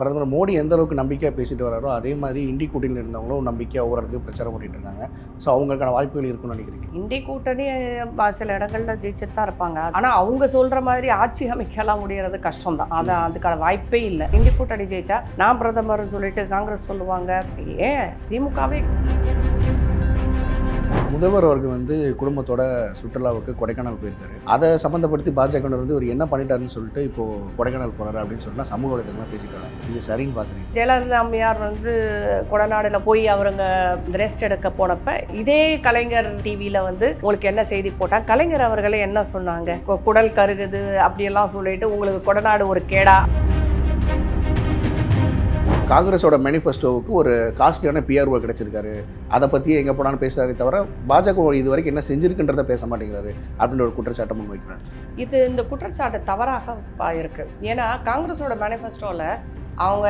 பிரதமர் மோடி எந்த அளவுக்கு நம்பிக்கையாக பேசிட்டு வராரோ அதே மாதிரி இண்டி கூட்டணியில் இருந்தவங்களும் நம்பிக்கையாக ஒவ்வொரு இடத்துலையும் பிரச்சாரம் பண்ணிட்டு இருக்காங்க. ஸோ அவங்களுக்கான வாய்ப்புகள் இருக்குன்னு நினைக்கிறீங்க? இந்திய கூட்டணி சில இடங்கள்ல ஜெயிச்சுட்டு தான் இருப்பாங்க. ஆனா அவங்க சொல்ற மாதிரி ஆட்சி அமைக்கலாம் முடியறது கஷ்டம் தான் அது அதுக்கான வாய்ப்பே இல்லை. இந்திய கூட்டணி ஜெயிச்சா நான் பிரதமர் சொல்லிட்டு காங்கிரஸ் சொல்லுவாங்க. ஏன்? திமுகவே முதல்வர் அவர்கள் வந்து குடும்பத்தோட சுற்றுலாவுக்கு கொடைக்கானல் போயிருக்காரு. அதை சம்மந்தப்படுத்தி பாஜக வந்து இவர் என்ன பண்ணிட்டாருன்னு சொல்லிட்டு இப்போ கொடைக்கானல் போறாரு அப்படின்னு சொல்லிட்டு சமூக வலைதளமாக பேசிக்கிறாங்க இது சரின்னு பார்க்குறீங்க ஜெயலலிதா அம்மையார் வந்து கொடநாடுல போய் அவருங்க ரெஸ்ட் எடுக்க போனப்ப இதே கலைஞர் டிவியில வந்து உங்களுக்கு என்ன செய்தி போட்டா கலைஞர் அவர்களே என்ன சொன்னாங்க? குடல் கருகுது அப்படியெல்லாம் சொல்லிட்டு உங்களுக்கு கொடநாடு ஒரு கேடா. காங்கிரஸோட மேனிஃபெஸ்டோவுக்கு ஒரு காஸ்ட்லியான பிஆர்ஓ கிடச்சிருக்காரு. அதை பற்றி எங்கே போனாலும் பேசுறாரே தவிர பாஜக இது வரைக்கும் என்ன செஞ்சுருக்குன்றதை பேச மாட்டேங்கிறாரு அப்படின்ற ஒரு குற்றச்சாட்டை முன் இது இந்த குற்றச்சாட்டு தவறாக இருக்குது ஏன்னா காங்கிரஸோட மேனிஃபெஸ்டோவில் அவங்க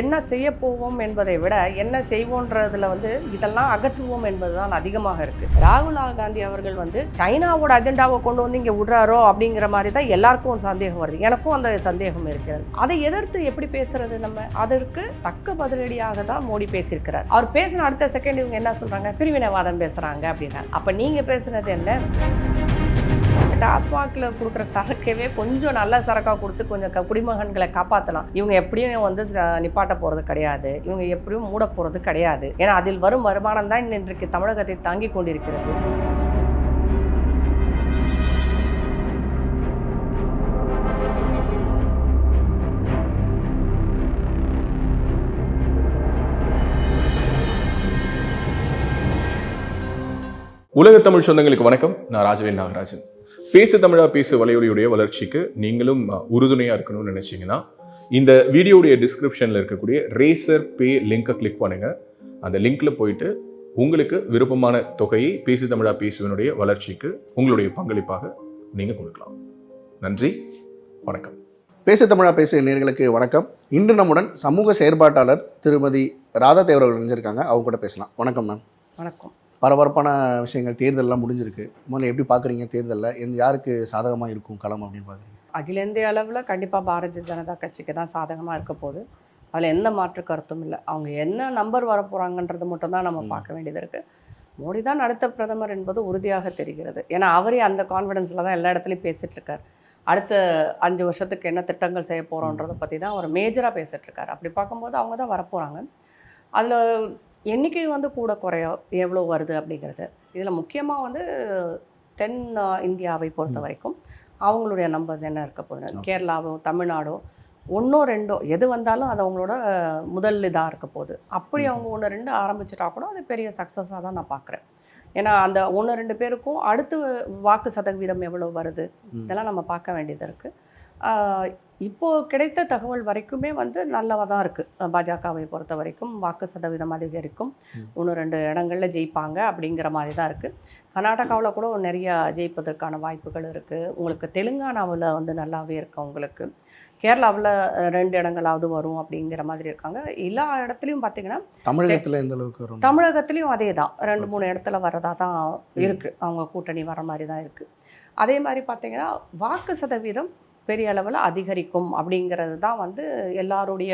என்ன செய்ய போவோம் என்பதை விட என்ன செய்வோன்றதுல வந்து இதெல்லாம் அகற்றுவோம் என்பதுதான் அதிகமாக இருக்கு. ராகுல் காந்தி அவர்கள் வந்து சைனாவோட அஜெண்டாவை கொண்டு வந்து இங்கே விடுறாரோ அப்படிங்கிற மாதிரி தான் எல்லாருக்கும் சந்தேகம் வருது. எனக்கும் அந்த சந்தேகம் இருக்கிறது. அதை எதிர்த்து எப்படி பேசுறது நம்ம? அதற்கு தக்க பதிலடியாக தான் மோடி பேசியிருக்கிறார். அவர் பேசின அடுத்த செகண்ட் இவங்க என்ன சொல்றாங்க? பிரிவினைவாதம் பேசுறாங்க அப்படின்னா. அப்ப நீங்க பேசுனது என்ன? டாஸ்மாகில் கொடுக்குற சரக்கவே கொஞ்சம் நல்ல சரக்காக கொடுத்து கொஞ்சம் குடிமகன்களை காப்பாற்றலாம் இவங்க எப்படியும் வந்து நிப்பாட்ட போகிறது கிடையாது. இவங்க எப்படியும் மூட போகிறது கிடையாது. ஏன்னா அதில் வரும் வருமானம் தான் இன்றைக்கு தமிழகத்தை தாங்கி கொண்டிருக்கிறது. உலக தமிழ் சொந்தங்களுக்கு வணக்கம். நான் ராஜவேல் நாகராஜன். பேசு தமிழா பேசு வலையொலியுடைய வளர்ச்சிக்கு நீங்களும் அஹ், உறுதுணையா இருக்கணும்னு நினைச்சீங்கன்னா இந்த வீடியோடைய டிஸ்கிரிப்ஷன்ல இருக்கக்கூடிய ரேசர் பே லிங்கை கிளிக் பண்ணுங்க. அந்த லிங்க்ல போயிட்டு உங்களுக்கு விருப்பமான தொகையை பேசு தமிழா பேசுவனுடைய வளர்ச்சிக்கு உங்களுடைய பங்களிப்பாக நீங்க கொடுக்கலாம். நன்றி வணக்கம். பேச தமிழா பேச நேர்களுக்கு வணக்கம். இன்று நம்முடன் சமூக செயற்பாட்டாளர் திருமதி ராதா தேவர்கள் இணைஞ்சிருக்காங்க. அவங்க கூட பேசலாம். வணக்கம் மேம். வணக்கம். பரபரப்பான விஷயங்கள் தேர்தல்லாம் முடிஞ்சிருக்கு. முதல்ல எப்படி பார்க்குறீங்க தேர்தலில்? எந்த யாருக்கு சாதகமாக இருக்கும் களம் அப்படின்னு பார்க்குறீங்க அகில இந்திய அளவில் கண்டிப்பாக பாரதிய ஜனதா கட்சிக்கு தான் சாதகமாக இருக்க போகுது. அதில் எந்த மாற்று கருத்தும் இல்லை. அவங்க என்ன நம்பர் வர போகிறாங்கன்றது மட்டும்தான் நம்ம. பார்க்க வேண்டியது இருக்குது மோடி தான் அடுத்த பிரதமர் என்பது உறுதியாக தெரிகிறது. ஏன்னா அவரே அந்த கான்ஃபிடென்ஸில் தான் எல்லா இடத்துலையும் பேசிட்டு இருக்கார். அடுத்த அஞ்சு வருஷத்துக்கு என்ன திட்டங்கள் செய்ய போகிறோன்றதை பற்றி தான் அவர் மேஜராக பேசிட்டு இருக்கார். அப்படி பார்க்கும்போது அவங்க தான் வரப்போகிறாங்க அதில் எண்ணிக்கை வந்து கூட குறைய எவ்வளோ வருது அப்படிங்கிறது இதில் முக்கியமாக வந்து தென் இந்தியாவை பொறுத்த. வரைக்கும் அவங்களுடைய நம்பர்ஸ் என்ன இருக்க போகுது. கேரளாவோ தமிழ்நாடோ ஒன்றோ ரெண்டோ எது வந்தாலும் அது அவங்களோட முதல் இதாக இருக்க போகுது அப்படி. அவங்க ஒன்று ரெண்டு ஆரம்பிச்சிட்டா கூட அது பெரிய சக்ஸஸாக தான் நான் பார்க்குறேன் ஏன்னா அந்த ஒன்று ரெண்டு பேருக்கும் அடுத்து வாக்கு சதவீதம் எவ்வளோ வருது. இதெல்லாம் நம்ம பார்க்க வேண்டியது இருக்குது இப்போது கிடைத்த தகவல் வரைக்குமே வந்து நல்லதாக தான் இருக்குது பாஜகவை பொறுத்த வரைக்கும் வாக்கு சதவீதம் அதிகரிக்கும். ஒன்று ரெண்டு இடங்களில் ஜெயிப்பாங்க அப்படிங்கிற மாதிரி தான் இருக்குது கர்நாடகாவில் கூட நிறைய ஜெயிப்பதற்கான வாய்ப்புகள் இருக்குது உங்களுக்கு தெலுங்கானாவில் வந்து நல்லாவே இருக்கு உங்களுக்கு. கேரளாவில் ரெண்டு இடங்களாவது வரும் அப்படிங்கிற மாதிரி இருக்காங்க. எல்லா இடத்துலையும் பார்த்தீங்கன்னா தமிழகத்தில் எந்த அளவுக்கு வரும்? தமிழகத்துலேயும் அதே தான். ரெண்டு மூணு இடத்துல வரதா தான் இருக்குது அவங்க கூட்டணி வர மாதிரி தான் இருக்குது அதே மாதிரி பார்த்தீங்கன்னா வாக்கு சதவீதம் பெரிய அளவில் அதிகரிக்கும் அப்படிங்கிறது தான் வந்து எல்லாருடைய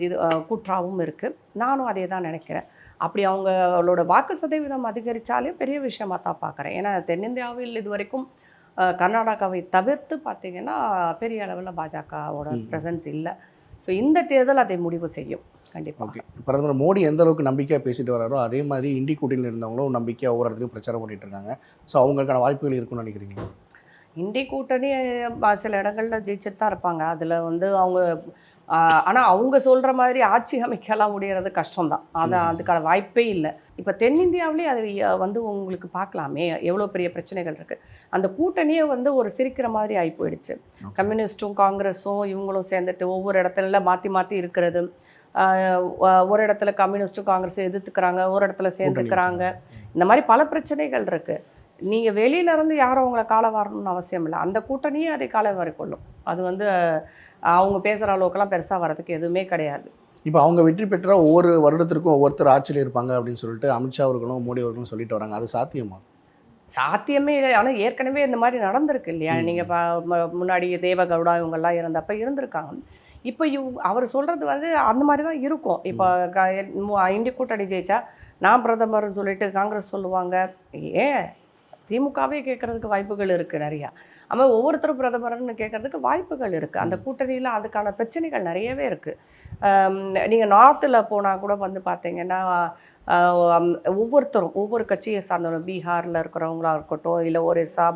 இது அஹ், கூற்றாவும் இருக்குது நானும் அதே தான் நினைக்கிறேன். அப்படி அவங்களோட வாக்கு சதவீதம் அதிகரித்தாலே பெரிய விஷயமா தான் பார்க்குறேன். ஏன்னா தென்னிந்தியாவில் இது வரைக்கும் கர்நாடகாவை தவிர்த்து பார்த்தீங்கன்னா பெரிய அளவில் பாஜகவோட. ப்ரெசன்ஸ் இல்லை. ஸோ இந்த தேர்தல் அதை முடிவு செய்யும். கண்டிப்பாக ஓகே. பிரதமர் மோடி எந்த அளவுக்கு நம்பிக்கையாக பேசிட்டு வராரோ அதே மாதிரி இண்டி கூட்டணியில் இருந்தவங்களும் நம்பிக்கையாக ஒவ்வொரு இடத்துலையும் பிரச்சாரம் பண்ணிட்டு இருக்காங்க. ஸோ அவங்களுக்கான வாய்ப்புகள் இருக்குன்னு நினைக்கிறீங்க இந்திய கூட்டணி சில இடங்களில் ஜெயிச்சுட்டு தான் இருப்பாங்க. அதில் வந்து அவங்க ஆனால் அவங்க சொல்கிற மாதிரி ஆட்சி அமைக்கலாம் முடியறது கஷ்டம்தான். அது. அதுக்கான வாய்ப்பே இல்லை. இப்போ தென்னிந்தியாவிலே அது வந்து உங்களுக்கு பார்க்கலாமே? எவ்வளோ பெரிய பிரச்சனைகள் இருக்குது அந்த கூட்டணியே வந்து ஒரு சிரிக்கிற மாதிரி ஆகி போயிடுச்சு. கம்யூனிஸ்ட்டும் காங்கிரஸும் இவங்களும் சேர்ந்துட்டு ஒவ்வொரு இடத்துல மாற்றி மாற்றி இருக்கிறது. ஒரு இடத்துல கம்யூனிஸ்ட்டும் காங்கிரஸும் எதிர்த்துக்கிறாங்க ஒரு இடத்துல சேர்ந்துக்கிறாங்க. இந்த மாதிரி பல பிரச்சனைகள் இருக்குது நீங்கள் வெளியிலேருந்து யாரும் அவங்கள கால வரணும்னு அவசியம் இல்லை. அந்த கூட்டணியே அதை காலை வரைக்கொள்ளும் அது வந்து அவங்க பேசுகிற அளவுக்குலாம் பெருசாக வரதுக்கு எதுவுமே கிடையாது. இப்போ அவங்க வெற்றி பெற்றா ஒவ்வொரு வருடத்திற்கும் ஒவ்வொருத்தர் ஆட்சியில் இருப்பாங்க அப்படின்னு சொல்லிட்டு அமித்ஷா அவர்களும் மோடி அவர்களும் சொல்லிட்டு வராங்க. அது சாத்தியமா? சாத்தியமே இல்லை. ஆனால் ஏற்கனவே இந்த மாதிரி நடந்திருக்கு இல்லையா. நீங்கள் முன்னாடி தேவகவுடா இவங்கெல்லாம் இருந்தப்ப இருந்திருக்காங்க. இப்போ இவ் அவர் சொல்கிறது வந்து அந்த மாதிரி தான் இருக்கும். இப்போ இந்திய கூட்டணி ஜெயிச்சா நான் பிரதமர்னு சொல்லிட்டு காங்கிரஸ் சொல்லுவாங்க. ஏன்? திமுகவே கேட்குறதுக்கு வாய்ப்புகள் இருக்குது நிறையா. ஆமாம் ஒவ்வொருத்தரும் பிரதமர்னு கேட்குறதுக்கு வாய்ப்புகள் இருக்குது அந்த கூட்டணியில் அதுக்கான பிரச்சனைகள் நிறையவே இருக்குது நீங்கள் நார்த்தில் போனால் கூட வந்து பார்த்தீங்கன்னா ஒவ்வொருத்தரும் ஒவ்வொரு கட்சியை சார்ந்தவங்க பீகாரில் இருக்கிறவங்களா இருக்கட்டும் இல்லை ஒரிசா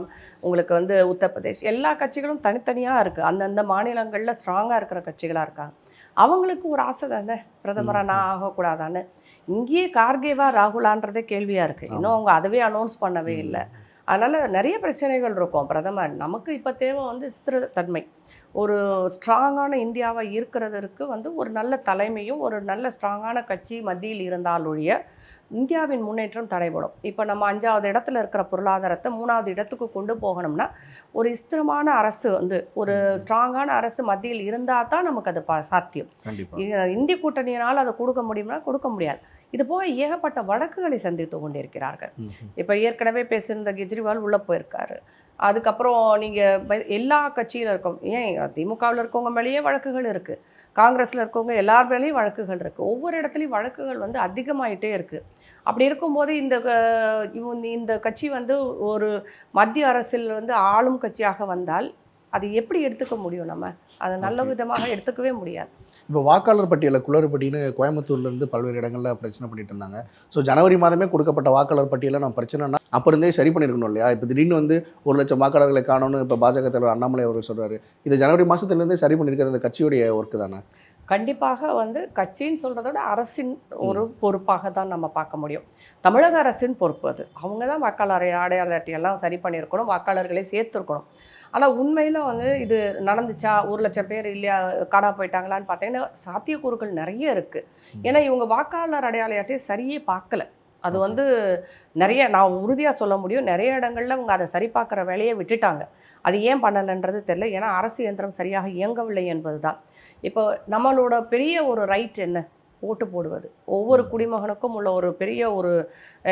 உங்களுக்கு வந்து உத்தரப்பிரதேஷ் எல்லா கட்சிகளும் தனித்தனியாக இருக்குது அந்தந்த மாநிலங்களில் ஸ்ட்ராங்காக இருக்கிற கட்சிகளாக இருக்காங்க. அவங்களுக்கு ஒரு ஆசை தானே? பிரதமராக நான் ஆகக்கூடாதான்னு. இங்கேயே கார்கேவா ராகுலான்றதே கேள்வியாக இருக்குது இன்னும் அவங்க அதுவே அனௌன்ஸ் பண்ணவே இல்லை. அதனால் நிறைய பிரச்சனைகள் இருக்கும். பிரதமர் நமக்கு இப்போ தேவை வந்து ஸ்திரத்தன்மை. ஒரு ஸ்ட்ராங்கான இந்தியாவை இருக்கிறதற்கு வந்து ஒரு நல்ல தலைமையும் ஒரு நல்ல ஸ்ட்ராங்கான கட்சி மத்தியில் இருந்தால் ஒழிய இந்தியாவின் முன்னேற்றம் தடைபடும். இப்போ நம்ம அஞ்சாவது இடத்துல இருக்கிற பொருளாதாரத்தை மூணாவது இடத்துக்கு கொண்டு போகணும்னா ஒரு ஸ்திரமான அரசு வந்து ஒரு ஸ்ட்ராங்கான அரசு மத்தியில் இருந்தால் தான் நமக்கு அது பா சாத்தியம். கண்டிப்பா. இ- இந்திய கூட்டணியினால் அதை கொடுக்க முடியும்னா கொடுக்க முடியாது. இது போக ஏகப்பட்ட வழக்குகளை சந்தித்து கொண்டிருக்கிறார்கள். இப்போ ஏற்கனவே பேசியிருந்த கெஜ்ரிவால் உள்ளே போயிருக்காரு. அதுக்கப்புறம் நீங்கள் எல்லா கட்சியில் இருக்கோம். ஏன் திமுகவில் இருக்கவங்க மேலேயே வழக்குகள் இருக்குது காங்கிரஸில் இருக்கவங்க எல்லார் மேலேயும் வழக்குகள் இருக்குது ஒவ்வொரு இடத்துலையும் வழக்குகள் வந்து அதிகமாயிட்டே இருக்குது அப்படி இருக்கும்போது இந்த இந்த கட்சி வந்து ஒரு மத்திய அரசில் வந்து ஆளும் கட்சியாக வந்தால் அது எப்படி எடுத்துக்க முடியும் நம்ம? அதை நல்ல. விதமாக எடுத்துக்கவே முடியாது. இப்போ வாக்காளர் பட்டியலில் குளறுபடின்னு கோயம்புத்தூர்ல இருந்து பல்வேறு இடங்களில் பிரச்சனை பண்ணிட்டு இருந்தாங்க. ஸோ ஜனவரி மாதமே கொடுக்கப்பட்ட வாக்காளர் பட்டியலில் நம்ம பிரச்சனைனா அப்போ இருந்தே சரி பண்ணியிருக்கணும் இல்லையா? இப்போ திடீர்னு வந்து ஒரு லட்சம் வாக்காளர்களை காணோன்னு இப்போ பாஜக தலைவர் அண்ணாமலை அவர்கள் சொல்றாரு. இது ஜனவரி மாதத்துலேருந்தே சரி பண்ணியிருக்கிறது அந்த கட்சியுடைய ஒர்க்கு தானே? கண்டிப்பாக வந்து கட்சின்னு சொல்கிறத விட அரசின் ஒரு பொறுப்பாக தான் நம்ம பார்க்க முடியும். தமிழக அரசின் பொறுப்பு அது. அவங்க தான் வாக்காளர் அடையாள அட்டையெல்லாம் சரி பண்ணியிருக்கணும் வாக்காளர்களை சேர்த்துருக்கணும். ஆனால் உண்மையில் வந்து இது நடந்துச்சா? ஒரு லட்சம் பேர் இல்லையா? காணா போயிட்டாங்களான்னு பார்த்தீங்கன்னா சாத்தியக்கூறுகள் நிறைய இருக்குது ஏன்னா இவங்க வாக்காளர் அடையாள அட்டையை சரியே பார்க்கல. அது வந்து நிறைய நான் உறுதியாக சொல்ல முடியும். நிறைய இடங்கள்ல அவங்க அதை சரி பார்க்குற வேலையை விட்டுட்டாங்க. அது ஏன் பண்ணலைன்றது தெரியல. ஏன்னா அரசு இயந்திரம் சரியாக இயங்கவில்லை என்பது தான் இப்போ நம்மளோட பெரிய ஒரு ரைட் என்ன? ஓட்டு போடுவது. ஒவ்வொரு குடிமகனுக்கும் உள்ள ஒரு பெரிய ஒரு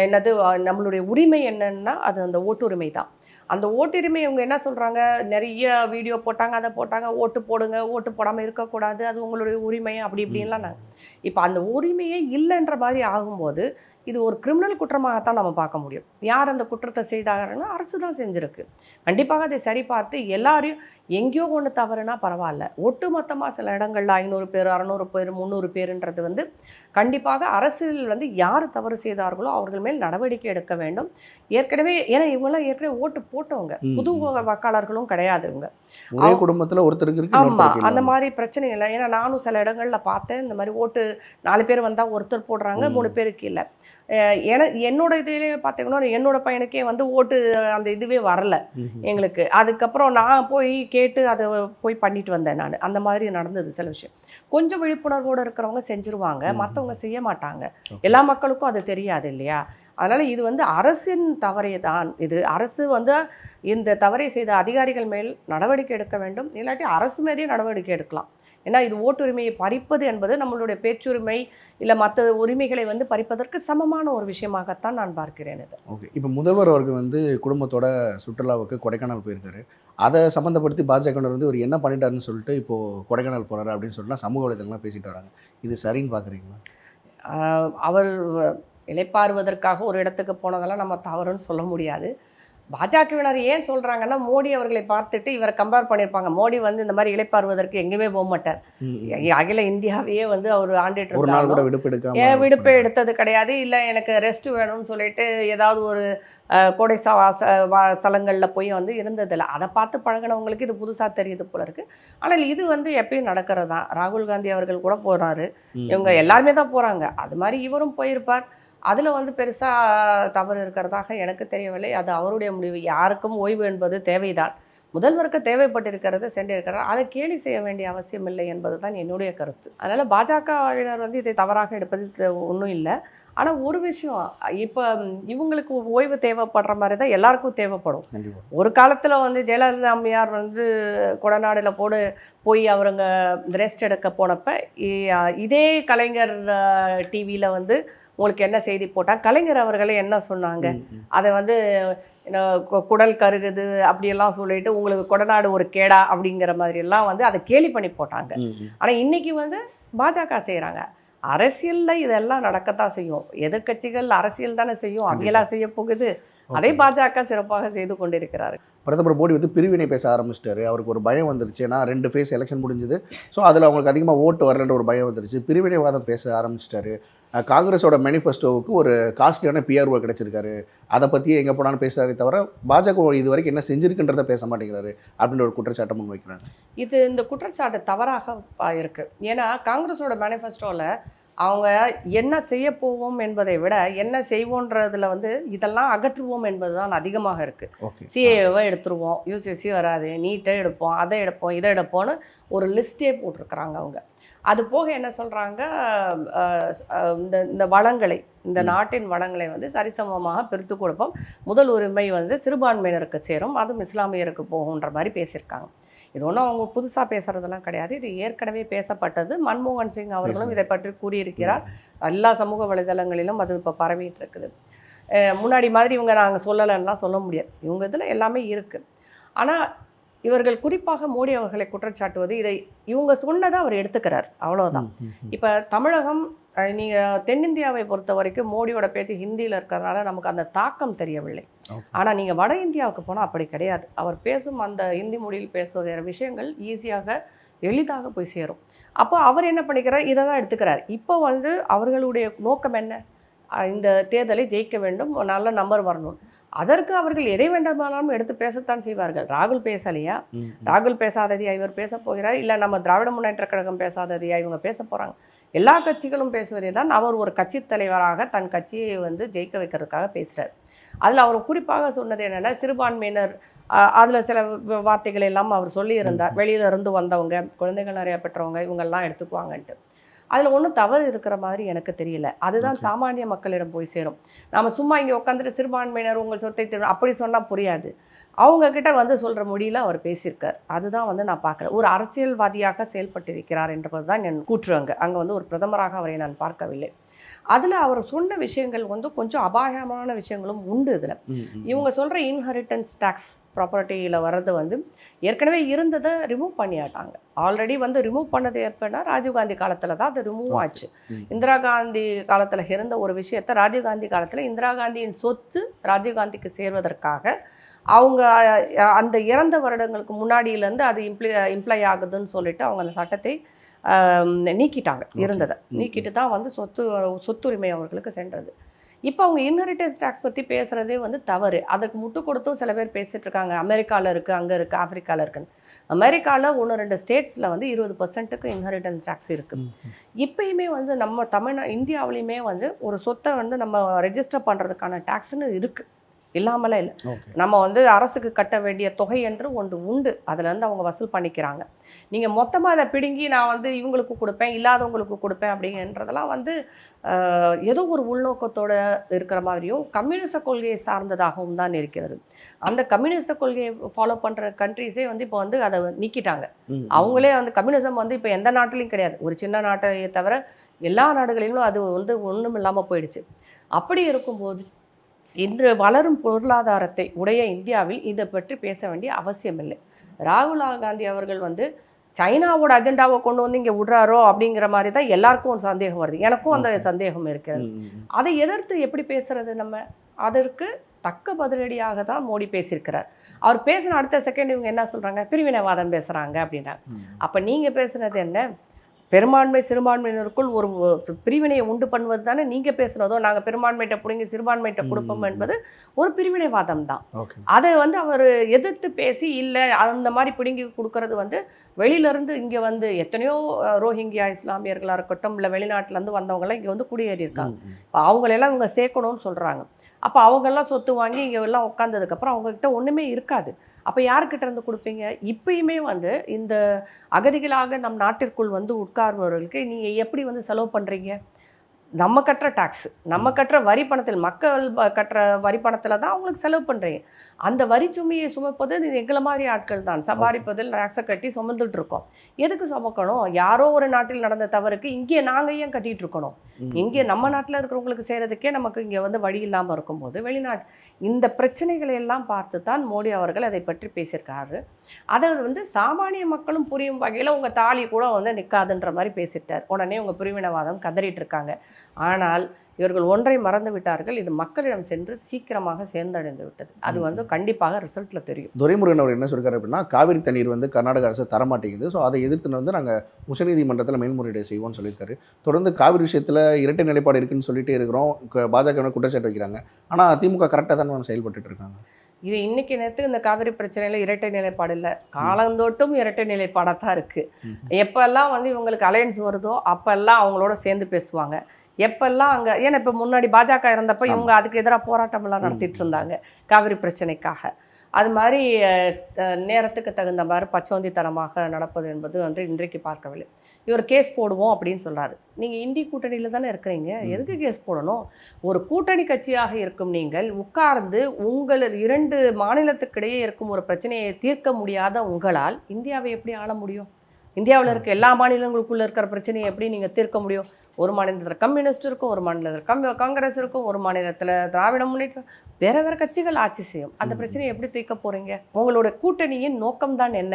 என்னது நம்மளுடைய உரிமை என்னன்னா அது அந்த ஓட்டுரிமை தான் அந்த ஓட்டுரிமை இவங்க என்ன சொல்கிறாங்க நிறைய வீடியோ போட்டாங்க அதை போட்டாங்க ஓட்டு போடுங்க ஓட்டு போடாமல் இருக்கக்கூடாது அது உங்களுடைய உரிமை அப்படி இப்படின்லாம் நாங்கள் இப்போ அந்த உரிமையே இல்லைன்ற மாதிரி ஆகும்போது இது ஒரு கிரிமினல் குற்றமாகத்தான் நம்ம பார்க்க முடியும். யார் அந்த குற்றத்தை செய்தாங்கன்னா அரசு தான் செஞ்சுருக்கு. கண்டிப்பாக அதை சரி பார்த்து எல்லாரையும் எங்கேயோ ஒன்று தவறுனா பரவாயில்ல. ஒட்டுமொத்தமாக சில இடங்கள்ல ஐநூறு பேர் அறநூறு பேர் முந்நூறு பேருன்றது வந்து கண்டிப்பாக அரசியல் வந்து யார் தவறு செய்தார்களோ அவர்கள் மேல் நடவடிக்கை எடுக்க வேண்டும். ஏற்கனவே ஏன்னா இவங்கெல்லாம் ஏற்கனவே ஓட்டு போட்டவங்க. புது. வாக்காளர்களும் கிடையாது இவங்க. ஒரே குடும்பத்தில் ஒருத்தருக்கு ஆமாம் அந்த. மாதிரி பிரச்சனை இல்லை. ஏன்னா நானும் சில இடங்களில் பார்த்தேன் இந்த மாதிரி ஓட்டு நாலு பேர் வந்தால் ஒருத்தர் போடுறாங்க. மூணு பேருக்கு இல்லை. என என்னோட இதுலேயே பார்த்தீங்கன்னா என்னோட பையனுக்கே வந்து ஓட்டு அந்த இதுவே வரல. எங்களுக்கு. அதுக்கப்புறம் நான் போய் கேட்டு அதை போய் பண்ணிட்டு வந்தேன் நான். அந்த மாதிரி நடந்தது சில விஷயம். கொஞ்சம் விழிப்புணர்வோடு இருக்கிறவங்க செஞ்சுருவாங்க. மற்றவங்க செய்ய மாட்டாங்க. எல்லா மக்களுக்கும் அது தெரியாது இல்லையா? அதனால் இது வந்து அரசின் தவறே தான். இது அரசு வந்து இந்த தவறை செய்த அதிகாரிகள் மேல் நடவடிக்கை எடுக்க வேண்டும். இல்லாட்டி அரசு மீதே நடவடிக்கை எடுக்கலாம். ஏன்னா இது ஓட்டுரிமையை பறிப்பது என்பது நம்மளுடைய பேச்சுரிமை இல்லை மற்ற உரிமைகளை வந்து பறிப்பதற்கு சமமான ஒரு விஷயமாகத்தான் நான் பார்க்கிறேன் இது. ஓகே. இப்போ முதல்வர் அவர்கள் வந்து குடும்பத்தோட சுற்றுலாவுக்கு கொடைக்கானல் போயிருக்காரு. அதை சம்மந்தப்படுத்தி பாஜகவினர் வந்து இவர் என்ன பண்ணிட்டாருன்னு சொல்லிட்டு இப்போ கொடைக்கானல் போறாரு அப்படின்னு சொல்லிட்டு சமூக வலைதளங்கள்லாம் பேசிட்டு வராங்க. இது சரின்னு பார்க்குறீங்களா? அவர் இளைப்பாறுவதற்காக ஒரு இடத்துக்கு போனதெல்லாம் நம்ம தவறுன்னு சொல்ல முடியாது. பாஜகவினர் ஏன் சொல்கிறாங்கன்னா மோடி அவர்களை பார்த்துட்டு இவரை கம்பேர் பண்ணியிருப்பாங்க. மோடி வந்து இந்த மாதிரி இளைப்பாறுவதற்கு எங்கேயுமே போக மாட்டார். அகில இந்தியாவையே வந்து அவர் ஆண்டிட்டு கூட விடுப்பு எடுக்காம ஏன் விடுப்பு எடுத்தது கிடையாது. இல்லை எனக்கு ரெஸ்ட் வேணும்னு சொல்லிட்டு ஏதாவது ஒரு அஹ், கோடை ச ஸ்தலங்களில் போய் வந்து இருந்ததில்லை. அதை பார்த்து பழகினவங்களுக்கு இது புதுசாக தெரியுது போல இருக்கு. ஆனால் இது வந்து எப்பயும் நடக்கிறது தான் ராகுல் காந்தி அவர்கள் கூட போகிறாரு இவங்க எல்லாருமே தான் போகிறாங்க அது மாதிரி இவரும் போயிருப்பார். அதில் வந்து பெருசாக தவறு இருக்கிறதாக எனக்கு தெரியவில்லை. அது அவருடைய முடிவு. யாருக்கும் ஓய்வு என்பது தேவைதான். முதல்வருக்கு தேவைப்பட்டிருக்கிறது சென்றிருக்கிறார். அதை கேலி செய்ய வேண்டிய அவசியம் இல்லை என்பது தான் என்னுடைய கருத்து. அதனால் பாஜகவினர் வந்து இதை தவறாக எடுப்பது ஒன்றும் இல்லை. ஆனால் ஒரு விஷயம் இப்போ இவங்களுக்கு ஓய்வு தேவைப்படுற மாதிரி தான் எல்லாருக்கும் தேவைப்படும். ஒரு காலத்தில் வந்து ஜெயலலிதா அம்மையார் வந்து கொடநாடில் போடு போய் அவருங்க ரெஸ்ட் எடுக்க போனப்ப இதே கலைஞர் டிவியில் வந்து உங்களுக்கு என்ன செய்தி போட்டால் கலைஞர் அவர்களே என்ன சொன்னாங்க. அதை வந்து குடல் கருகுது அப்படியெல்லாம் சொல்லிட்டு உங்களுக்கு கொடநாடு ஒரு கேடா அப்படிங்கிற மாதிரி எல்லாம் வந்து அதை கேலி பண்ணி போட்டாங்க. ஆனால் இன்னைக்கு வந்து பாஜக செய்கிறாங்க அரசியலில் இதெல்லாம் நடக்கத்தான் செய்யும். எதிர்க்கட்சிகள் அரசியல் தானே செய்யும். அவையெல்லாம் செய்ய போகுது. அதை பாஜக சிறப்பாக செய்து கொண்டிருக்கிறார் பிரதமர் மோடி வந்து பிரிவினை பேச ஆரம்பிச்சிட்டாரு. அவருக்கு ஒரு பயம் வந்துருச்சு. ஏன்னா ரெண்டு ஃபேஸ் எலெக்ஷன் முடிஞ்சுது. ஸோ அதில் அவங்களுக்கு அதிகமாக ஓட்டு வரலன்ற ஒரு பயம் வந்துருச்சு. பிரிவினைவாதம் பேச ஆரம்பிச்சிட்டாரு. காங்கிரஸோட மேனிஃபெஸ்டோவுக்கு ஒரு காஸ்ட்லியான பிஆர்ஓ கிடைச்சிருக்காரு. அதை பற்றி எங்கே போனாலும் பேசுறாரே தவிர பாஜக இது வரைக்கும் என்ன செஞ்சிருக்குன்றதை பேச மாட்டேங்கிறாரு அப்படின்ற ஒரு குற்றச்சாட்டை முன் வைக்கிறாங்க. இது இந்த குற்றச்சாட்டு தவறாக ப- இருக்கு. ஏன்னா காங்கிரஸோட மேனிஃபெஸ்டோவில் அவங்க என்ன செய்ய போவோம் என்பதை விட என்ன செய்வோன்றதுல வந்து இதெல்லாம் அகற்றுவோம் என்பதுதான் அதிகமாக இருக்கு. ஓகே. சிஏவை எடுத்துருவோம். யூசிசி வராது. நீட்டை எடுப்போம். அதை எடுப்போம். இதை எடுப்போம்னு ஒரு லிஸ்ட்டே போட்டிருக்கிறாங்க அவங்க. அது போக என்ன சொல்கிறாங்க இந்த இந்த வளங்களை இந்த. நாட்டின் வளங்களை வந்து சரிசமமாக பிரித்து கொடுப்போம். முதல் உரிமை வந்து சிறுபான்மையினருக்கு சேரும். அதுவும் இஸ்லாமியருக்கு போகுன்ற மாதிரி பேசியிருக்காங்க. இது ஒன்றும் அவங்க புதுசாக பேசுகிறதெல்லாம் கிடையாது. இது ஏற்கனவே பேசப்பட்டது. மன்மோகன் சிங் அவர்களும் இதை பற்றி கூறியிருக்கிறார். எல்லா சமூக வலைதளங்களிலும் அது இப்போ பரவிட்டு இருக்குது முன்னாடி மாதிரி இவங்க நாங்கள் சொல்லலைன்னா சொல்ல முடியாது. இவங்க இதில் எல்லாமே இருக்குது ஆனால் இவர்கள் குறிப்பாக மோடி அவர்களை குற்றச்சாட்டுவது இதை இவங்க சொன்னதை அவர் எடுத்துக்கிறார். அவ்வளோதான் இப்போ தமிழகம் நீங்கள் தென்னிந்தியாவை பொறுத்த வரைக்கும் மோடியோட பேச்சு ஹிந்தியில் இருக்கிறதுனால நமக்கு அந்த தாக்கம் தெரியவில்லை. ஆனால் நீங்கள் வட இந்தியாவுக்கு போனால் அப்படி கிடையாது. அவர் பேசும் அந்த ஹிந்தி மொழியில் பேசுகிற விஷயங்கள் ஈஸியாக எளிதாக போய் சேரும். அப்போ அவர் என்ன பண்ணிக்கிறார்? இதை தான் எடுத்துக்கிறார். இப்போ வந்து அவர்களுடைய நோக்கம் என்ன? இந்த தேர்தலை ஜெயிக்க வேண்டும். ஒரு நல்ல நம்பர் வரணும். அதற்கு அவர்கள் எதை வேண்டுமானாலும் எடுத்து பேசத்தான் செய்வார்கள். ராகுல் பேசலையா? ராகுல் பேசாததையா இவர் பேச போகிறார்? இல்லை நம்ம திராவிட முன்னேற்ற கழகம் பேசாததையா இவங்க பேச போகிறாங்க எல்லா கட்சிகளும் பேசுவதை தான் அவர் ஒரு கட்சி தலைவராக தன் கட்சியை வந்து ஜெயிக்க வைக்கிறதுக்காக பேசுகிறார் அதில் அவர் குறிப்பாக சொன்னது என்னென்னா சிறுபான்மையினர் அதில் சில வார்த்தைகள் எல்லாம் அவர் சொல்லியிருந்தார். வெளியில இருந்து வந்தவங்க குழந்தைகள் நிறைய பெற்றவங்க இவங்கெல்லாம் எடுத்துக்குவாங்கன்ட்டு. அதில் ஒன்றும் தவறு இருக்கிற மாதிரி எனக்கு தெரியல. அதுதான். சாமானிய மக்களிடம் போய் சேரும். நாம சும்மா இங்கே உட்காந்துட்டு சிறுபான்மையினர் உங்கள் சொத்தை திரு அப்படி சொன்னால் புரியாது. அவங்க கிட்ட வந்து சொல்கிற மொழியில் அவர் பேசியிருக்கார். அதுதான் வந்து நான் பார்க்குறேன். ஒரு அரசியல்வாதியாக செயல்பட்டிருக்கிறார் என்பது தான் என் கூற்று அங்கே. அங்கே வந்து ஒரு பிரதமராக அவரை நான் பார்க்கவில்லை. அதில் அவர் சொன்ன விஷயங்கள் வந்து கொஞ்சம் அபாயமான விஷயங்களும் உண்டு இதில். இவங்க சொல்கிற இன்ஹெரிட்டன்ஸ் டேக்ஸ் ப்ராப்பர்ட்டியில் வர்றது வந்து ஏற்கனவே இருந்ததை ரிமூவ் பண்ணியாட்டாங்க. ஆல்ரெடி வந்து ரிமூவ் பண்ணது எப்போனா ராஜீவ்காந்தி காலத்தில் தான் அது ரிமூவ். ஆச்சு. இந்திரா காந்தி காலத்தில் இருந்த ஒரு விஷயத்தை ராஜீவ்காந்தி காலத்தில் இந்திரா காந்தியின் சொத்து ராஜீவ்காந்திக்கு சேர்வதற்காக அவங்க அந்த இறந்த வருடங்களுக்கு முன்னாடியிலேருந்து அது இம்ப்ளி இம்ப்ளை ஆகுதுன்னு சொல்லிட்டு அவங்க அந்த சட்டத்தை நீக்கிட்டாங்க இருந்ததை. நீக்கிட்டு தான் வந்து சொத்து சொத்துரிமை அவர்களுக்கு சென்றது. இப்போ அவங்க இன்ஹெரிட்டன்ஸ் டேக்ஸ் பற்றி பேசுகிறதே வந்து தவறு. அதற்கு முட்டு கொடுத்தும் சில பேர் பேசிட்டு இருக்காங்க. அமெரிக்காவில் இருக்குது அங்கே இருக்குது ஆஃப்ரிக்காவில் இருக்குன்னு. அமெரிக்காவில் ஒன்று ரெண்டு ஸ்டேட்ஸில் வந்து இருபது பர்சன்ட்டுக்கு இன்ஹெரிட்டன்ஸ் டேக்ஸ் இருக்குது இப்பயுமே வந்து நம்ம தமிழ்நா இந்தியாவிலையுமே வந்து ஒரு சொத்தை வந்து நம்ம ரெஜிஸ்டர் பண்ணுறதுக்கான டேக்ஸ்னு இருக்குது இல்லாமலாம் இல்லை. நம்ம வந்து அரசுக்கு கட்ட வேண்டிய தொகை என்று ஒன்று உண்டு. அதுலேருந்து அவங்க வசூல் பண்ணிக்கிறாங்க. நீங்கள் மொத்தமாக அதை பிடுங்கி நான் வந்து இவங்களுக்கு கொடுப்பேன் இல்லாதவங்களுக்கு கொடுப்பேன் அப்படிங்கன்றதெல்லாம் வந்து ஏதோ ஒரு உள்நோக்கத்தோட இருக்கிற மாதிரியும் கம்யூனிச கொள்கையை சார்ந்ததாகவும் தான் இருக்கிறது. அந்த கம்யூனிச கொள்கையை ஃபாலோ பண்ணுற கண்ட்ரீஸே வந்து இப்போ வந்து அதை நீக்கிட்டாங்க. அவங்களே வந்து கம்யூனிசம் வந்து இப்போ எந்த நாட்டிலையும் கிடையாது. ஒரு சின்ன நாட்டையே தவிர எல்லா நாடுகளிலும் அது வந்து ஒன்றும் இல்லாமல் போயிடுச்சு. அப்படி இருக்கும்போது இன்று வளரும் பொருளாதாரத்தை உடைய இந்தியாவில் இதை பற்றி பேச வேண்டிய அவசியமில்லை. ராகுல் காந்தி அவர்கள் வந்து சைனாவோட அஜெண்டாவை கொண்டு வந்து இங்கே விடுறாரோ அப்படிங்கிற மாதிரி தான் எல்லாருக்கும் ஒரு சந்தேகம் வருது. எனக்கும் அந்த. சந்தேகம் இருக்கிறது. அதை எதிர்த்து எப்படி பேசுறது நம்ம? அதற்கு தக்க பதிலடியாக தான் மோடி பேசியிருக்கிறார். அவர் பேசின அடுத்த செகண்ட் இவங்க என்ன சொல்றாங்க? பிரிவினைவாதம் பேசுறாங்க அப்படின்றாங்க அப்போ நீங்கள் பேசுனது என்ன? பெரும்பான்மை சிறுபான்மையினருக்குள் ஒரு பிரிவினையை உண்டு பண்ணுவது தானே? நீங்கள் பேசுனதோ நாங்கள் பெரும்பான்மையிட்ட பிடுங்கி சிறுபான்மையிட்ட கொடுப்போம். என்பது ஒரு பிரிவினைவாதம் தான். அதை வந்து அவர் எதிர்த்து பேசி இல்லை அந்த மாதிரி பிடுங்கி கொடுக்கறது வந்து வெளியிலேருந்து இங்கே வந்து எத்தனையோ ரோஹிங்கியா இஸ்லாமியர்களாக இருக்கட்டும் இல்லை வெளிநாட்டிலேருந்து வந்தவங்களாம் இங்கே வந்து குடியேறி இருக்காங்க அவங்களெல்லாம் இவங்க சேர்க்கணும்னு சொல்கிறாங்க அப்போ அவங்கெல்லாம் சொத்து வாங்கி இங்கே எல்லாம் உட்காந்ததுக்கப்புறம் அவங்கக்கிட்ட ஒன்றுமே இருக்காது. அப்போ யார்கிட்ட இருந்து கொடுப்பீங்க? இப்பயுமே வந்து இந்த அகதிகளாக நம் நாட்டிற்குள் வந்து உட்கார்பவர்களுக்கு நீங்கள் எப்படி வந்து செலவு பண்ணுறீங்க நம்ம கட்டுற டாக்ஸ் நம்ம கட்டுற வரி பணத்தில் மக்கள் கட்டுற வரி பணத்தில் தான் அவங்களுக்கு செலவு பண்ணுறீங்க அந்த வரி சுமையை சுமப்பது இது எங்களை மாதிரி ஆட்கள் தான். சம்பாதிப்பதில் டாக்ஸை கட்டி சுமந்துட்டு இருக்கோம். எதுக்கு சுமக்கணும்? யாரோ ஒரு நாட்டில் நடந்த தவறுக்கு இங்கே நாங்கள் ஏன் கட்டிட்டு இருக்கணும்? இங்கே நம்ம நாட்டில் இருக்கிறவங்களுக்கு செய்கிறதுக்கே நமக்கு இங்கே வந்து வழி இல்லாமல் இருக்கும்போது வெளிநாட்டு இந்த பிரச்சனைகளை எல்லாம் பார்த்து தான் மோடி அவர்கள் அதை பற்றி பேசியிருக்காரு. அதை வந்து சாமானிய மக்களும் புரியும் வகையில் உங்கள் தாலி கூட வந்து நிற்காதுன்ற மாதிரி பேசிட்டார். உடனே உங்கள் பிரிவினவாதம் கதறிட்டு இருக்காங்க. ஆனால் இவர்கள் ஒன்றை மறந்து விட்டார்கள். இது மக்களிடம் சென்று சீக்கிரமாக சேர்ந்தடைந்து விட்டது. அது வந்து கண்டிப்பாக ரிசல்ட்டில் தெரியும். துரைமுருகன் அவர் என்ன சொல்லிருக்காரு அப்படின்னா காவிரி தண்ணீர் வந்து கர்நாடக அரசு தரமாட்டேங்குது. ஸோ அதை எதிர்த்து வந்து நாங்கள் உச்சநீதிமன்றத்தில் மேல்முறையீடு செய்வோம்னு சொல்லியிருக்காரு. தொடர்ந்து காவிரி விஷயத்தில் இரட்டை நிலைப்பாடு இருக்குன்னு சொல்லிட்டே இருக்கிறோம். பாஜக குற்றச்சாட்டு வைக்கிறாங்க. ஆனால் திமுக கரெக்டாக தான் செயல்பட்டுட்டு இருக்காங்க. இது இன்னைக்கு நேரத்துக்கு இந்த காவிரி பிரச்சனையில இரட்டை நிலைப்பாடு இல்லை. காலந்தோட்டும் இரட்டை நிலைப்பாடாக தான் இருக்கு. ம். எப்பெல்லாம் வந்து இவங்களுக்கு அலையன்ஸ் வருதோ அப்பெல்லாம் அவங்களோட சேர்ந்து பேசுவாங்க. எப்பெல்லாம் அங்கே ஏன்னா இப்போ முன்னாடி பாஜக இருந்தப்ப இவங்க அதுக்கு எதிராக போராட்டமெல்லாம் நடத்திட்டு இருந்தாங்க காவிரி பிரச்சனைக்காக. அது மாதிரி நேரத்துக்கு தகுந்த மாதிரி பச்சோந்தித்தனமாக நடப்பது என்பது வந்து இன்றைக்கு பார்க்கவில்லை. இவர் கேஸ் போடுவோம் அப்படின்னு சொல்றாரு. நீங்க இந்தி கூட்டணியில் தானே இருக்கிறீங்க? எதுக்கு கேஸ் போடணும்? ஒரு கூட்டணி கட்சியாக இருக்கும் நீங்கள் உட்கார்ந்து உங்கள் இரண்டு மாநிலத்துக்கிடையே இருக்கும் ஒரு பிரச்சனையை தீர்க்க முடியாத உங்களால் இந்தியாவை எப்படி ஆள முடியும்? இந்தியாவில் இருக்க எல்லா மாநிலங்களுக்குள்ள இருக்கிற பிரச்சனையை எப்படி நீங்கள் தீர்க்க முடியும்? ஒரு மாநிலத்தில் கம்யூனிஸ்ட் இருக்கும் ஒரு மாநிலத்தில் கம் காங்கிரஸ் இருக்கும் ஒரு மாநிலத்தில் திராவிட முன்னேற்றம் வேற வேற கட்சிகள் ஆட்சி செய்யும். அந்த பிரச்சனையை எப்படி தீர்க்க போறீங்க? உங்களோட கூட்டணியின் நோக்கம்தான் என்ன?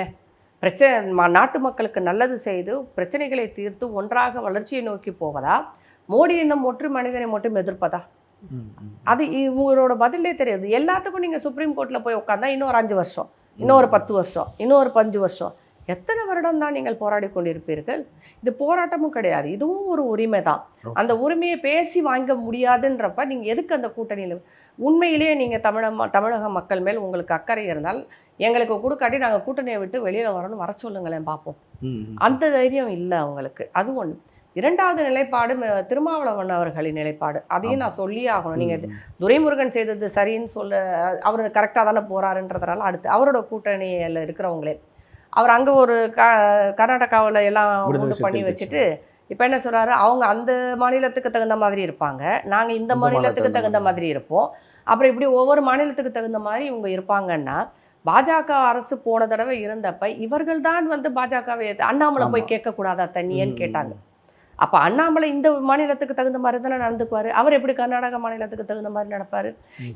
பிரச்சனை நாட்டு மக்களுக்கு நல்லது செய்து பிரச்சனைகளை தீர்த்து ஒன்றாக வளர்ச்சியை நோக்கி போவதா? மோடி என்னும் ஒற்று மனிதனை மட்டும் எதிர்ப்பதா? அது இவங்களோட பதிலே தெரியாது. எல்லாத்துக்கும் நீங்கள் சுப்ரீம் கோர்ட்டில் போய் உட்காந்தா இன்னொரு அஞ்சு வருஷம் இன்னொரு பத்து வருஷம் இன்னொரு பஞ்சு வருஷம். எத்தனை வருடம் தான் நீங்கள் போராடி கொண்டிருப்பீர்கள்? இது போராட்டமும் கிடையாது. இதுவும் ஒரு உரிமை தான். அந்த உரிமையை பேசி வாங்க முடியாதுன்றப்ப நீங்கள் எதுக்கு அந்த கூட்டணியில் உண்மையிலேயே நீங்கள் தமிழ தமிழக மக்கள் மேல் உங்களுக்கு அக்கறை இருந்தால் எங்களுக்கு கொடுக்காட்டி நாங்கள் கூட்டணியை விட்டு வெளியில் வரணும் வர சொல்லுங்களேன் பார்ப்போம் அந்த தைரியம் இல்லை அவங்களுக்கு. அது ஒன்று இரண்டாவது நிலைப்பாடு திருமாவளவன் அவர்களின் நிலைப்பாடு. அதையும் நான் சொல்லியே ஆகணும். நீங்கள் துரைமுருகன் செய்தது சரின்னு சொல்ல அவர் கரெக்டாக தானே போறாருன்றதுனால அடுத்து அவரோட கூட்டணியில் இருக்கிறவங்களே அவர் அங்கே ஒரு க கர்நாடகாவில் எல்லாம் உண்டு பண்ணி வச்சுட்டு இப்போ என்ன சொல்றாரு? அவங்க அந்த மாநிலத்துக்கு தகுந்த மாதிரி இருப்பாங்க. நாங்கள் இந்த மாநிலத்துக்கு தகுந்த மாதிரி இருப்போம். அப்புறம் இப்படி ஒவ்வொரு மாநிலத்துக்கு தகுந்த மாதிரி இவங்க இருப்பாங்கன்னா பாஜக அரசு போன தடவை இருந்தப்ப இவர்கள் தான் வந்து பாஜகவை அண்ணாமலை போய். கேட்கக்கூடாதா தண்ணியன்னு கேட்டாங்க. அப்போ அண்ணாமலை இந்த மாநிலத்துக்கு தகுந்த மாதிரி தானே நடந்துக்குவார்? அவர் எப்படி கர்நாடக மாநிலத்துக்கு தகுந்த மாதிரி நடப்பார்?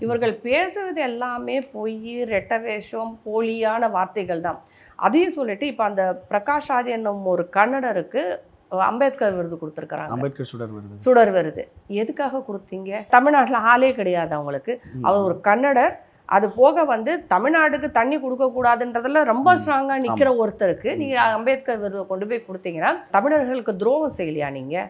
இவர்கள் பேசுறது எல்லாமே பொய் ரெட்ட வேஷம் போலியான வார்த்தைகள் தான். அதையும் சொல்லிட்டு இப்போ அந்த பிரகாஷ் ராஜ் என்னும் ஒரு கன்னடருக்கு அம்பேத்கர் விருது கொடுத்துருக்குறாங்க. அம்பேத்கர் சுடர் வருது. சுடர் வருது. எதுக்காக கொடுத்தீங்க? தமிழ்நாட்டில் ஆளே கிடையாது அவங்களுக்கு. அவர் ஒரு கன்னடர். அது போக வந்து தமிழ்நாட்டுக்கு தண்ணி கொடுக்கக்கூடாதுன்றதுல ரொம்ப ஸ்ட்ராங்காக நிற்கிற ஒருத்தருக்கு நீங்கள் அம்பேத்கர் விருதை கொண்டு போய் கொடுத்தீங்கன்னா தமிழர்களுக்கு துரோகம் செய்யலையா நீங்கள்.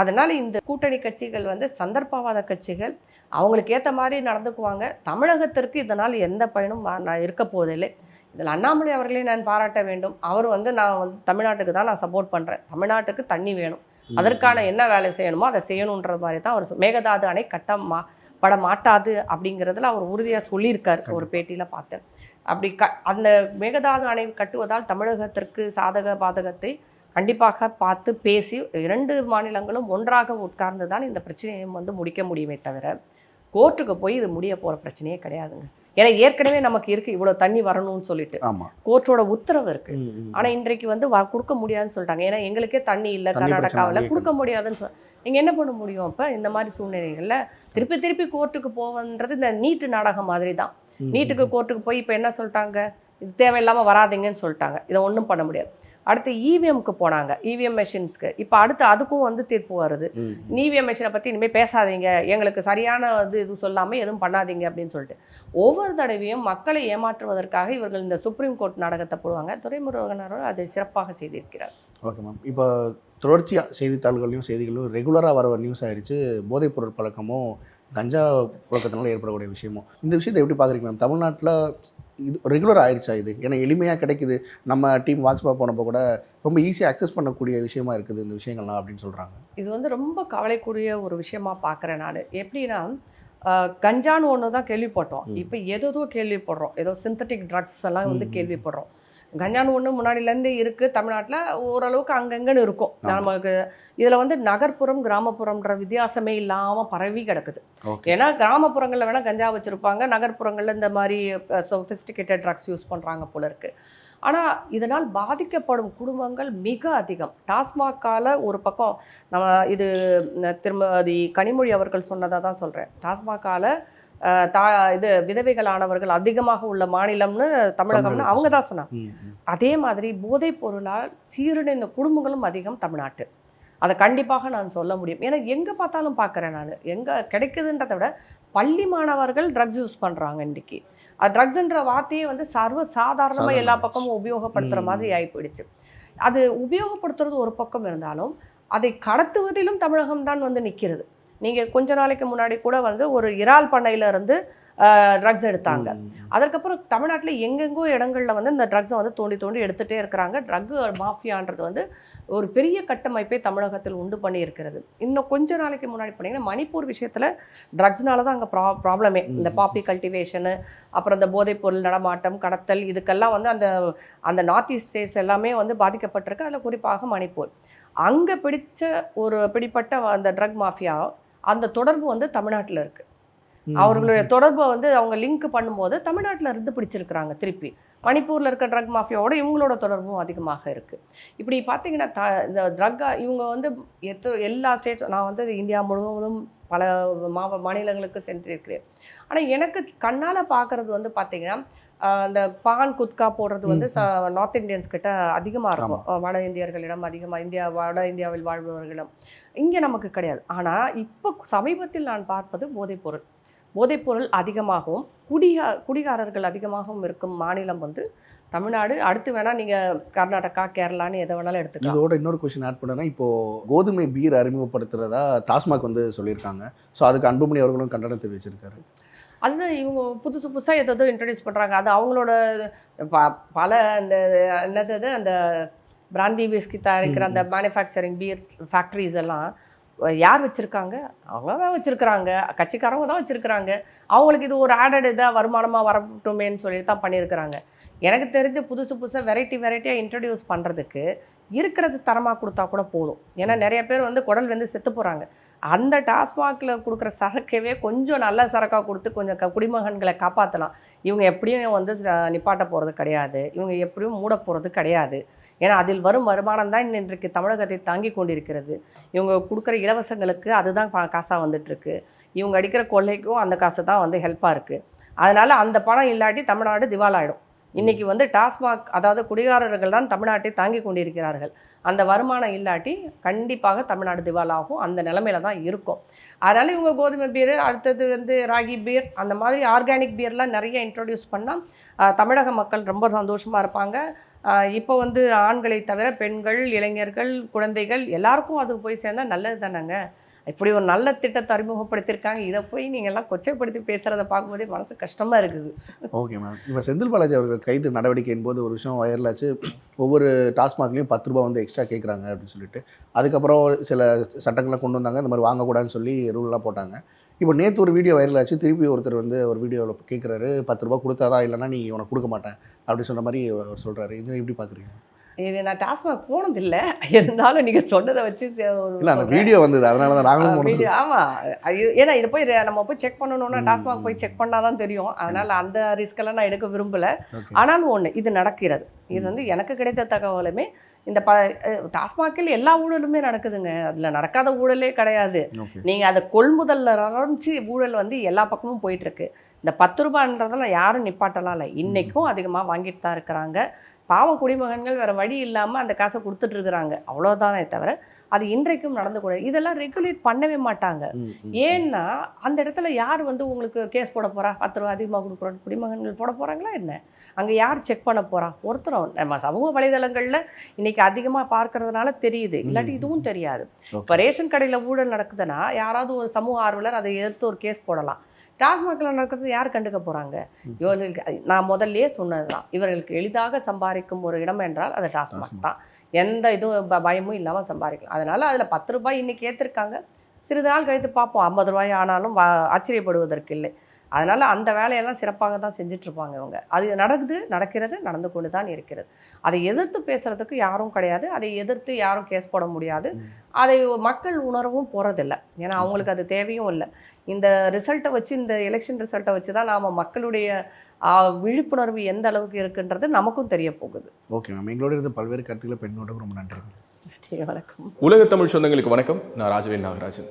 அதனால இந்த கூட்டணி கட்சிகள் வந்து சந்தர்ப்பவாத கட்சிகள் அவங்களுக்கு ஏற்ற மாதிரி நடந்துக்குவாங்க. தமிழகத்திற்கு இதனால் எந்த பயனும் நான் இருக்க போவதில்லை. இதில் அண்ணாமலை அவர்களே நான் பாராட்ட வேண்டும். அவர் வந்து நான் வந்து தமிழ்நாட்டுக்கு தான் நான் சப்போர்ட் பண்ணுறேன் தமிழ்நாட்டுக்கு தண்ணி வேணும். அதற்கான என்ன வேலை செய்யணுமோ அதை செய்யணுன்ற மாதிரி தான் அவர் மேகதாது அணை கட்ட மா பட மாட்டாது அப்படிங்கிறதுல அவர் உறுதியாக சொல்லியிருக்கார் ஒரு பேட்டியில் பார்த்தேன் அப்படி க அந்த மேகதாது அணை கட்டுவதால் தமிழகத்திற்கு சாதக பாதகத்தை கண்டிப்பாக பார்த்து பேசி இரண்டு மாநிலங்களும் ஒன்றாக உட்கார்ந்து தான் இந்த பிரச்சனையை வந்து முடிக்க முடியுமே தவிர கோர்ட்டுக்கு போய் இது முடிய போகிற பிரச்சனையே கிடையாதுங்க. ஏன்னா ஏற்கனவே நமக்கு இருக்குது இவ்வளோ தண்ணி வரணும்னு சொல்லிட்டு. கோர்ட்டோட உத்தரவு ம். ஆனால் இன்றைக்கு வந்து கொடுக்க முடியாதுன்னு சொல்லிட்டாங்க. ஏன்னா எங்களுக்கே தண்ணி இல்லை கர்நாடகாவில். கொடுக்க முடியாதுன்னு சொல் நீங்கள் என்ன பண்ண முடியும் அப்போ? இந்த மாதிரி சூழ்நிலைகளில் திருப்பி திருப்பி கோர்ட்டுக்கு போவன்றது இந்த நீட்டு நாடகம் மாதிரி தான். நீட்டுக்கு கோர்ட்டுக்கு போய் இப்போ என்ன சொல்லிட்டாங்க? இது தேவையில்லாமல் வராதீங்கன்னு சொல்லிட்டாங்க. இதை ஒன்றும் பண்ண முடியாது. அடுத்து இவிஎம்க்கு போனாங்க. இவிஎம் மெஷின்ஸ்க்கு இப்போ அடுத்து அதுக்கும் வந்து தீர்ப்பு வருது. இவிஎம் மெஷினை பற்றி இனிமேல் பேசாதீங்க. எங்களுக்கு சரியான இது இது சொல்லாமல் எதுவும் பண்ணாதீங்க அப்படின்னு சொல்லிட்டு. ஒவ்வொரு தடவையும் மக்களை ஏமாற்றுவதற்காக இவர்கள் இந்த சுப்ரீம் கோர்ட் நாடகத்தை போடுவாங்க. துரைமுருகன் அவர்கள் அதை சிறப்பாக செய்திருக்கிறார். Okay ma'am. இப்போ தொடர்ச்சியாக செய்தித்தாள்களையும் செய்திகளும் ரெகுலராக வர நியூஸ் ஆயிடுச்சு போதைப்பொருள் பழக்கமும் கஞ்சா புழக்கத்தினால ஏற்படக்கூடிய விஷயமும். இந்த விஷயத்தை எப்படி பார்க்குறீங்க மேம்? தமிழ்நாட்டில் இது ரெகுலர் ஆயிடுச்சா இது? ஏன்னா எளிமையாக கிடைக்குது. நம்ம டீம் வாட்ஸ்பா போனப்போ கூட ரொம்ப ஈஸியாக அக்சஸ் பண்ணக்கூடிய விஷயமா இருக்குது இந்த விஷயங்கள்லாம் அப்படின்னு சொல்கிறாங்க இது வந்து ரொம்ப கவலைக்குரிய ஒரு விஷயமா பார்க்குறேன் நான். எப்படின்னா கஞ்சான்னு ஒன்று தான் கேள்விப்பட்டோம். இப்போ ஏதோ கேள்விப்படுறோம். ஏதோ சிந்தட்டிக் ட்ரக்ஸ் எல்லாம் வந்து. கேள்விப்படுறோம். கஞ்சான்னு ஒன்று முன்னாடிலேருந்தே இருக்குது தமிழ்நாட்டில். ஓரளவுக்கு அங்கங்கன்னு இருக்கும். நமக்கு இதில் வந்து நகர்ப்புறம் கிராமப்புறம்ன்ற வித்தியாசமே இல்லாமல் பரவி கிடக்குது. ஏன்னா கிராமப்புறங்களில் வேணால் கஞ்சா வச்சுருப்பாங்க. நகர்ப்புறங்களில் இந்த மாதிரி சொஃபிஸ்டிகேட்டட் ட்ரக்ஸ் யூஸ் பண்ணுறாங்க போல இருக்கு. ஆனால் இதனால் பாதிக்கப்படும் குடும்பங்கள் மிக அதிகம். டாஸ்மாக்கால் ஒரு பக்கம் நம்ம இது ந- திருமதி கனிமொழி அவர்கள் சொன்னதை தான் சொல்கிறேன் டாஸ்மாக்கால் தா இது விதவைகளானவர்கள் அதிகமாக உள்ள மாநிலம்னு தமிழகம்னு தமிழகம். அவங்க தான் சொன்னாங்க. அதே மாதிரி போதைப் பொருளால் சீரடைந்த குடும்பங்களும் அதிகம் தமிழ்நாட்டு அதை கண்டிப்பாக நான் சொல்ல முடியும் ஏன்னா எங்கே பார்த்தாலும் பார்க்குறேன் நான் எங்கே கிடைக்குதுன்றதை விட பள்ளி மாணவர்கள் ட்ரக்ஸ் யூஸ் பண்ணுறாங்க இன்றைக்கி அது ட்ரக்ஸ்ன்ற வார்த்தையே வந்து சர்வ சாதாரணமாக எல்லா. பக்கமும் உபயோகப்படுத்துகிற. மாதிரி ஆகி போயிடுச்சு அது உபயோகப்படுத்துறது ஒரு பக்கம் இருந்தாலும் அதை கடத்துவதிலும் தமிழகம் தான் வந்து நிற்கிறது நீங்கள் கொஞ்ச நாளைக்கு முன்னாடி கூட வந்து ஒரு இறால் பண்ணையில இருந்து ட்ரக்ஸ் எடுத்தாங்க. அதற்கப்புறம் தமிழ்நாட்டில் எங்கெங்கோ இடங்கள்ல வந்து இந்த ட்ரக்ஸை வந்து தோண்டி தோண்டி எடுத்துகிட்டே இருக்கிறாங்க. ட்ரக் மாஃபியான்றது வந்து ஒரு பெரிய கட்டமைப்பை தமிழகத்தில் உண்டு பண்ணி இருக்கிறது இன்னும் கொஞ்ச நாளைக்கு முன்னாடி பார்த்தீங்கன்னா மணிப்பூர் விஷயத்தில் ட்ரக்ஸ்னால தான் அங்கே ப்ரா ப்ராப்ளமே இந்த பாப்பி கல்டிவேஷனு அப்புறம் இந்த போதைப்பொருள் நடமாட்டம் கடத்தல் இதுக்கெல்லாம் வந்து அந்த அந்த நார்த் ஈஸ்ட் ஸ்டேட்ஸ் எல்லாமே வந்து பாதிக்கப்பட்டிருக்கு. அதில் குறிப்பாக மணிப்பூர். அங்கே பிடிச்ச ஒரு பிடிப்பட்ட அந்த ட்ரக் மாஃபியா அந்த தொடர்பு வந்து தமிழ்நாட்டில் இருக்குது அவர்களுடைய தொடர்பை வந்து அவங்க லிங்க் பண்ணும்போது தமிழ்நாட்டில் இருந்து பிடிச்சிருக்கிறாங்க திருப்பி. மணிப்பூரில் இருக்க ட்ரக் மாஃபியாவோட இவங்களோட தொடர்பும் அதிகமாக இருக்குது இப்படி பார்த்தீங்கன்னா த இந்த ட்ரக்கா இவங்க வந்து எத்தோ எல்லா ஸ்டேட்ஸ் நான் வந்து இந்தியா முழுவதும் பல மாவ மாநிலங்களுக்கு சென்றிருக்கிறேன். ஆனால் எனக்கு கண்ணால் பார்க்குறது வந்து பார்த்தீங்கன்னா அந்த பான் குத்கா போடுறது வந்து நார்த் இந்தியன்ஸ் கிட்ட அதிகமாக இருக்கும். வட இந்தியர்களிடம் அதிகமாக இந்தியா வட இந்தியாவில் வாழ்பவர்களிடம். இங்கே நமக்கு கிடையாது. ஆனால் இப்போ சமீபத்தில் நான் பார்ப்பது போதைப்பொருள். போதைப்பொருள் அதிகமாகவும் குடிகா குடிகாரர்கள் அதிகமாகவும் இருக்கும் மாநிலம் வந்து தமிழ்நாடு. அடுத்து வேணால் நீங்கள் கர்நாடகா கேரளான்னு எதை வேணாலும் எடுத்துக்கலாம். இதோட இன்னொரு கொஸ்டின் ஆட் பண்ணனா இப்போ கோதுமை பீர் அறிமுகப்படுத்துறதா டாஸ்மாக் வந்து சொல்லியிருக்காங்க. ஸோ அதுக்கு அன்புமணி அவர்களும் கண்டனம் தெரிவிச்சிருக்காரு. அதுதான் இவங்க புதுசு புதுசாக எதோ இன்ட்ரடியூஸ் பண்ணுறாங்க அது அவங்களோட ப பல அந்த என்னது அந்த பிராந்தி விஸ்கி தயாரிக்கிற அந்த மேனுஃபேக்சரிங் பீர் ஃபேக்ட்ரிஸ் எல்லாம் யார் வச்சுருக்காங்க? அவங்க தான் வச்சுருக்குறாங்க. கட்சிக்காரவங்க தான் வச்சுருக்குறாங்க. அவங்களுக்கு இது ஒரு ஆடட் இதாக வருமானமாக வரட்டுமேன்னு சொல்லி தான் பண்ணியிருக்கிறாங்க. எனக்கு தெரிஞ்சு புதுசு புதுசாக வெரைட்டி வெரைட்டியாக இன்ட்ரடியூஸ் பண்ணுறதுக்கு இருக்கிறது தரமாக கொடுத்தா கூட போதும். ஏன்னா நிறைய பேர் வந்து குடல் வந்து செத்து போகிறாங்க அந்த டாஸ்மாகில் கொடுக்குற சரக்கவே கொஞ்சம் நல்ல சரக்காக கொடுத்து கொஞ்சம் க குடிமகன்களை காப்பாற்றலாம் இவங்க எப்படியும் வந்து நிப்பாட்ட போகிறது கிடையாது. இவங்க எப்படியும் மூட போகிறது கிடையாது. ஏன்னா அதில் வரும் வருமானம் தான் இன்றைக்கு தமிழகத்தை தாங்கி கொண்டிருக்கிறது. இவங்க கொடுக்குற இலவசங்களுக்கு அதுதான் காசாக வந்துட்டுருக்கு. இவங்க அடிக்கிற கொள்ளைக்கும் அந்த காசு தான் வந்து ஹெல்ப்பாக இருக்குது அதனால் அந்த பணம் இல்லாட்டி தமிழ்நாடு திவாலாயிடும். இன்றைக்கி வந்து டாஸ்மாக் அதாவது குடிகாரர்கள் தான் தமிழ்நாட்டை தாங்கி கொண்டிருக்கிறார்கள். அந்த வருமானம் இல்லாட்டி கண்டிப்பாக தமிழ்நாடு திவாலாகும். அந்த நிலமையில தான் இருக்கும். அதனால் இவங்க கோதுமை பீர் அடுத்தது வந்து ராகி பீர் அந்த மாதிரி ஆர்கானிக் பீர்லாம் நிறைய இன்ட்ரொடியூஸ் பண்ணால் தமிழக மக்கள் ரொம்ப சந்தோஷமாக இருப்பாங்க. இப்போ வந்து ஆண்களை தவிர பெண்கள் இளைஞர்கள் குழந்தைகள் எல்லாருக்கும் அது போய் சேர்ந்தால் நல்லது தானேங்க? இப்படி ஒரு நல்ல திட்டத்தை அறிமுகப்படுத்தியிருக்காங்க. இதை போய் நீங்கள் எல்லாம் கொச்சைப்படுத்தி பேசுகிறத பார்க்கும்போதே மனசு கஷ்டமாக இருக்குது. Okay ma'am. இப்போ செந்தில் பாலாஜி அவர்கள் கைது நடவடிக்கையின் போது ஒரு விஷயம் வயர்லாச்சு ஒவ்வொரு டாஸ்மாக்லேயும் பத்து ரூபா வந்து எக்ஸ்ட்ரா கேட்குறாங்க அப்படின்னு சொல்லிட்டு. அதுக்கப்புறம் சில சட்டங்களை கொண்டு வந்தாங்க. இந்த மாதிரி வாங்கக்கூடாதுன்னு சொல்லி ரூல்லாம் போட்டாங்க. இப்போ நேற்று ஒரு வீடியோ வைரல் ஆச்சு திருப்பி ஒருத்தர் வந்து ஒரு வீடியோவில் கேட்குறாரு பத்து ரூபா கொடுத்தாதா? இல்லைன்னா நீ உனக்கு கொடுக்க மாட்டேன். அப்படி சொன்ன மாதிரி அவர் சொல்கிறாரு இது எப்படி பார்க்குறீங்க? இது நான் டாஸ்மாக் போனதில்லை. இருந்தாலும் நீங்கள் சொன்னதை வச்சு இல்லை அந்த. வீடியோ வந்தது. அதனால தான் நாங்களும் வீடியோ ஆமாம் ஏன்னா இதை போய் நம்ம போய் செக் பண்ணணும்னா டாஸ்மாக். போய் செக் பண்ணால் தான் தெரியும். அதனால் அந்த ரிஸ்கெல்லாம் நான் எடுக்க விரும்பலை. ஆனாலும் ஒன்று இது நடக்கிறது. இது வந்து எனக்கு கிடைத்த தகவலுமே இந்த ப டாஸ்மாகில் எல்லா ஊழலுமே நடக்குதுங்க. அதில் நடக்காத ஊழலே கிடையாது. நீங்கள் அதை கொள்முதல்ல ஆரம்பிச்சு ஊழல் வந்து எல்லா பக்கமும் போயிட்டுருக்கு இந்த பத்து ரூபான்றதெல்லாம் யாரும் நிப்பாட்டலாம் இல்லை. இன்றைக்கும் அதிகமாக வாங்கிட்டு தான் இருக்கிறாங்க. பாவம் குடிமகன்கள் வேறு வழி இல்லாமல் அந்த காசை கொடுத்துட்டு இருக்கிறாங்க அவ்வளோதானே தவிர அது இன்றைக்கும் நடந்து கூட இதெல்லாம் ரெகுலேட் பண்ணவே மாட்டாங்க. ஏன்னா அந்த இடத்துல யார் வந்து உங்களுக்கு கேஸ் போட போறா? பத்து ரூபா அதிகமாக கொடுக்குறோம் குடிமகன்கள் போட போகிறாங்களா என்ன? அங்கே யார் செக் பண்ண போறா? ஒருத்தரும் நம்ம சமூக வலைதளங்களில் இன்னைக்கு அதிகமாக பார்க்கறதுனால தெரியுது. இல்லாட்டி. இதுவும் தெரியாது. இப்போ ரேஷன் கடையில் ஊழல் நடக்குதுன்னா யாராவது ஒரு சமூக ஆர்வலர் அதை எதிர்த்து ஒரு கேஸ் போடலாம். டாஸ்மாகில் நடக்கிறது யார் கண்டுக்க போகிறாங்க. இவர்களுக்கு நான் முதல்லயே சொன்னது தான் இவர்களுக்கு எளிதாக சம்பாதிக்கும் ஒரு இடம் என்றால் அது டாஸ்மாக். தான். எந்த இதுவும் ப- பயமும் இல்லாமல் சம்பாதிக்கலாம். அதனால் அதில் பத்து ரூபாய் இன்னைக்கு ஏற்றிருக்காங்க சிறிது நாள் கழித்து பார்ப்போம். ஐம்பது ரூபாய் ஆனாலும் வா- ஆச்சரியப்படுவதற்கு இல்லை. அதனால் அந்த வேலையெல்லாம் சிறப்பாக தான் செஞ்சுட்டு இருப்பாங்க இவங்க. அது நடக்குது நடக்கிறது நடந்து கொண்டு தான் இருக்கிறது. அதை எதிர்த்து பேசுறதுக்கு யாரும் கிடையாது. அதை எதிர்த்து யாரும் கேஸ் போட முடியாது. அதை மக்கள் உணரவும் போகிறதில்ல ஏன்னா அவங்களுக்கு அது தேவையும் இல்லை. இந்த ரிசல்ட்டை வச்சு இந்த எலெக்ஷன் ரிசல்ட்டை வச்சு தான் நாம் மக்களுடைய விழிப்புணர்வு எந்த அளவுக்கு இருக்குன்றது நமக்கும் தெரிய போகுது. Okay ma'am. எங்களோட இருந்து பல்வேறு கருத்துக்களை பெண்ணோட ரொம்ப நன்றி. நன்றி, வணக்கம். உலக தமிழ் சொந்தங்களுக்கு வணக்கம். நான் ராஜவேல் நாகராஜன்.